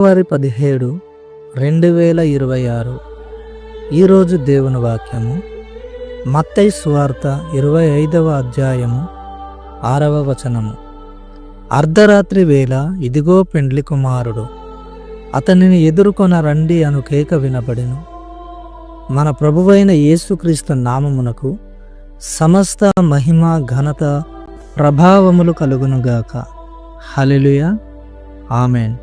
ఫిబ్రవరి పదిహేడు రెండు వేల ఇరవై ఆరు. ఈరోజు దేవుని వాక్యము మత్తై సువార్త ఇరవై ఐదవ అధ్యాయము ఆరవ వచనము. అర్ధరాత్రి వేళ ఇదిగో పెండ్లి కుమారుడు అతనిని ఎదుర్కొన రండి అను కేక వినబడిను. మన ప్రభువైన యేసుక్రీస్తు నామమునకు సమస్త మహిమ ఘనత ప్రభావములు కలుగునుగాక. హల్లెలూయా. ఆమెన్.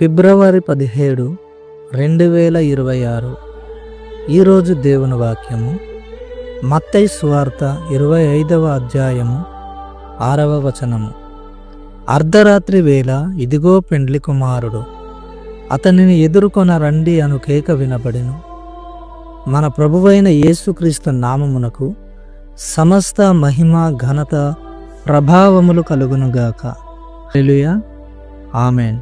ఫిబ్రవరి పదిహేడు రెండు వేల ఇరవై ఆరు. ఈరోజు దేవుని వాక్యము. మత్తై సువార్త ఇరవై ఐదవ అధ్యాయము ఆరవ వచనము. అర్ధరాత్రి వేళ ఇదిగో పెండ్లి కుమారుడు అతనిని ఎదుర్కొన రండి అను కేక వినబడెను. మన ప్రభువైన యేసుక్రీస్తు నామమునకు సమస్త మహిమ ఘనత ప్రభావములు కలుగునుగాక. హల్లెలూయా. ఆమెన్.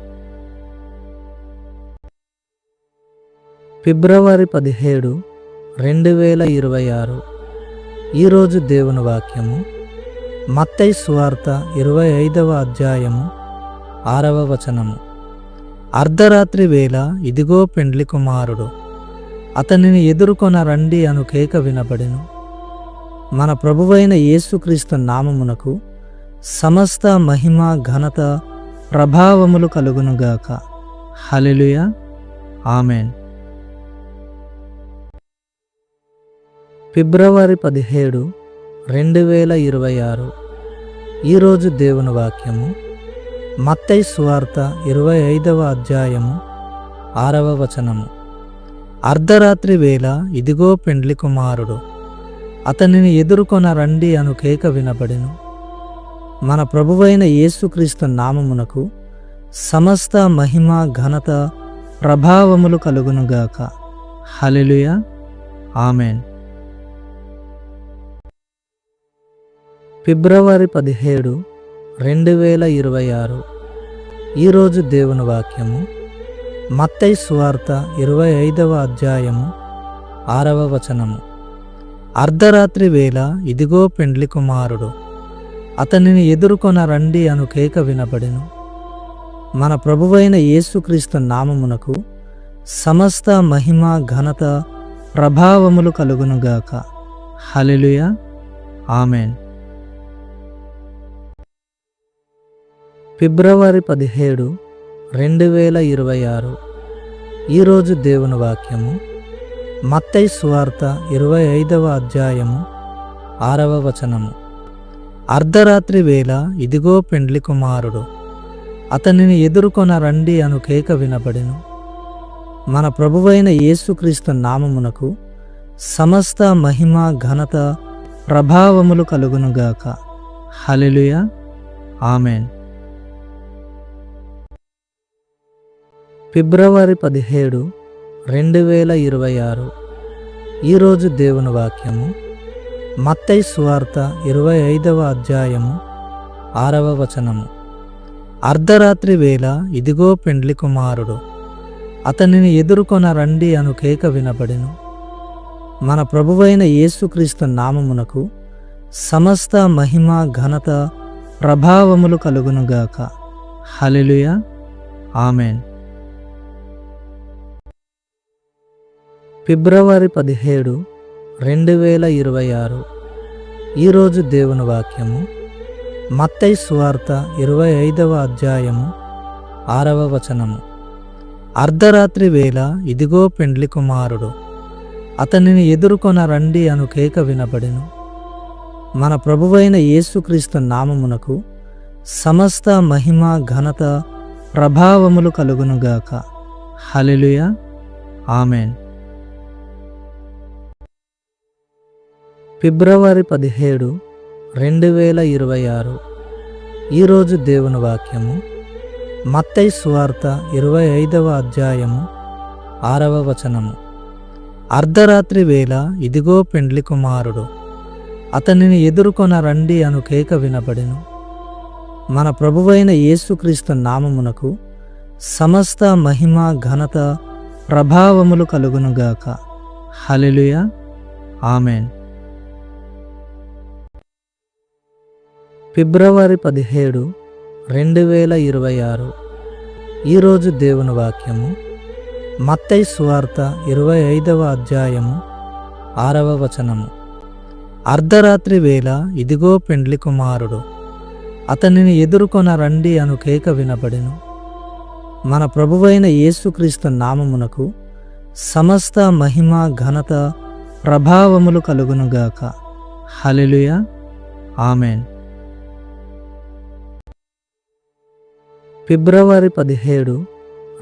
ఫిబ్రవరి పదిహేడు రెండు వేల ఇరవై ఆరు. ఈరోజు దేవుని వాక్యము. మత్తై సువార్త ఇరవై ఐదవ అధ్యాయము ఆరవ వచనము. అర్ధరాత్రి వేళ ఇదిగో పెండ్లి కుమారుడు అతనిని ఎదుర్కొన రండి అను కేక వినబడెను. మన ప్రభువైన యేసుక్రీస్తు నామమునకు సమస్త మహిమ ఘనత ప్రభావములు కలుగునుగాక. Hallelujah amen. ఫిబ్రవరి పదిహేడు రెండు వేల ఇరవై ఆరు. ఈరోజు దేవుని వాక్యము మత్తై సువార్త ఇరవై ఐదవ అధ్యాయము ఆరవ వచనము. అర్ధరాత్రి వేళ ఇదిగో పెండ్లి కుమారుడు అతనిని ఎదుర్కొన రండి అను కేక వినబడెను. మన ప్రభువైన యేసుక్రీస్తు నామమునకు సమస్త మహిమ ఘనత ప్రభావములు కలుగునుగాక. Hallelujah amen. ఫిబ్రవరి పదిహేడు రెండు వేల ఇరవై ఆరు. ఈరోజు దేవుని వాక్యము. మత్తై సువార్త ఇరవై ఐదవ అధ్యాయము ఆరవ వచనము. అర్ధరాత్రి వేళ ఇదిగో పెండ్లి కుమారుడు అతనిని ఎదుర్కొన రండి అను కేక వినబడెను. మన ప్రభువైన యేసుక్రీస్తు నామమునకు సమస్త మహిమ ఘనత ప్రభావములు కలుగునుగాక. Hallelujah amen. ఫిబ్రవరి పదిహేడు రెండు వేల ఇరవై ఆరు. ఈరోజు దేవుని వాక్యము మత్తై స్వార్త ఇరవై ఐదవ అధ్యాయము ఆరవ వచనము. అర్ధరాత్రి వేళ ఇదిగో పెండ్లి కుమారుడు అతనిని ఎదుర్కొన రండి అను కేక వినబడిను. మన ప్రభువైన యేసుక్రీస్తు నామమునకు సమస్త మహిమ ఘనత ప్రభావములు కలుగునుగాక. Hallelujah amen. ఫిబ్రవరి పదిహేడు రెండు వేల ఇరవై ఆరు. ఈరోజు దేవుని వాక్యము. మత్తై సువార్త ఇరవై ఐదవ అధ్యాయము ఆరవ వచనము. అర్ధరాత్రి వేళ ఇదిగో పెండ్లి కుమారుడు అతనిని ఎదుర్కొన రండి అను కేక వినబడిను. మన ప్రభువైన యేసుక్రీస్తు నామమునకు సమస్త మహిమ ఘనత ప్రభావములు కలుగునుగాక. Hallelujah amen. ఫిబ్రవరి పదిహేడు రెండు వేల ఇరవై ఆరు. ఈరోజు దేవుని వాక్యము. మత్తై సువార్త ఇరవై ఐదవ అధ్యాయము ఆరవ వచనము. అర్ధరాత్రి వేళ ఇదిగో పెండ్లి కుమారుడు అతనిని ఎదుర్కొన రండి అను కేక వినబడిను. మన ప్రభువైన యేసుక్రీస్తు నామమునకు సమస్త మహిమ ఘనత ప్రభావములు కలుగునుగాక. హల్లెలూయా. ఆమెన్. ఫిబ్రవరి పదిహేడు రెండు వేల ఇరవై ఆరు. ఈరోజు దేవుని వాక్యము. మత్తై సువార్త ఇరవై ఐదవ అధ్యాయము ఆరవ వచనము. అర్ధరాత్రి వేళ ఇదిగో పెండ్లి కుమారుడు అతనిని ఎదుర్కొన రండి అను కేక వినబడెను. మన ప్రభువైన యేసుక్రీస్తు నామమునకు సమస్త మహిమ ఘనత ప్రభావములు కలుగునుగాక. హల్లెలూయా. ఆమెన్. ఫిబ్రవరి పదిహేడు రెండు వేల ఇరవై ఆరు. ఈరోజు దేవుని వాక్యము. మత్తై సువార్త ఇరవై ఐదవ అధ్యాయము ఆరవ వచనము. అర్ధరాత్రి వేళ ఇదిగో పెండ్లి కుమారుడు అతనిని ఎదుర్కొన రండి అను కేక వినబడెను. మన ప్రభువైన యేసుక్రీస్తు నామమునకు సమస్త మహిమ ఘనత ప్రభావములు కలుగునుగాక. Hallelujah amen. ఫిబ్రవరి పదిహేడు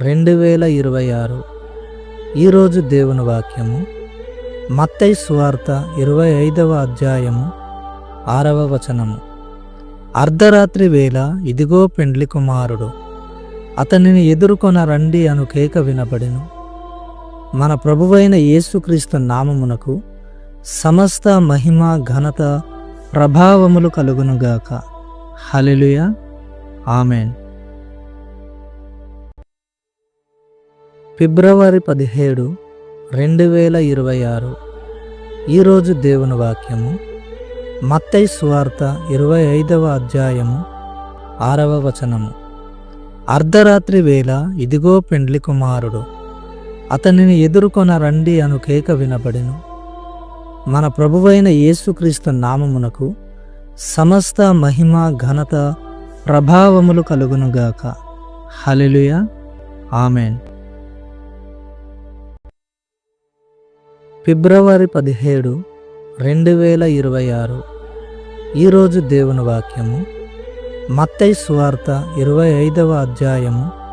రెండు వేల ఇరవై ఆరు. ఈరోజు దేవుని వాక్యము మత్తై స్వార్త ఇరవై ఐదవ అధ్యాయము ఆరవ వచనము. అర్ధరాత్రి వేళ ఇదిగో పెండ్లి కుమారుడు అతనిని ఎదుర్కొన రండి అను కేక వినబడిను. మన ప్రభువైన యేసుక్రీస్తు నామమునకు సమస్త మహిమ ఘనత ప్రభావములు కలుగునుగాక. Hallelujah amen. ఫిబ్రవరి పదిహేడు రెండు వేల ఇరవై ఆరు. ఈరోజు దేవుని వాక్యము మత్తై సువార్త ఇరవై ఐదవ అధ్యాయము ఆరవ వచనము. అర్ధరాత్రి వేళ ఇదిగో పెండ్లి కుమారుడు అతనిని ఎదుర్కొన రండి అను కేక వినబడెను. మన ప్రభువైన యేసుక్రీస్తు నామమునకు సమస్త మహిమ ఘనత ప్రభావములు కలుగునుగాక. Hallelujah amen. ఫిబ్రవరి పదిహేడు రెండు వేల ఇరవై ఆరు. ఈరోజు దేవుని వాక్యము. మత్తై సువార్త ఇరవై ఐదవ అధ్యాయము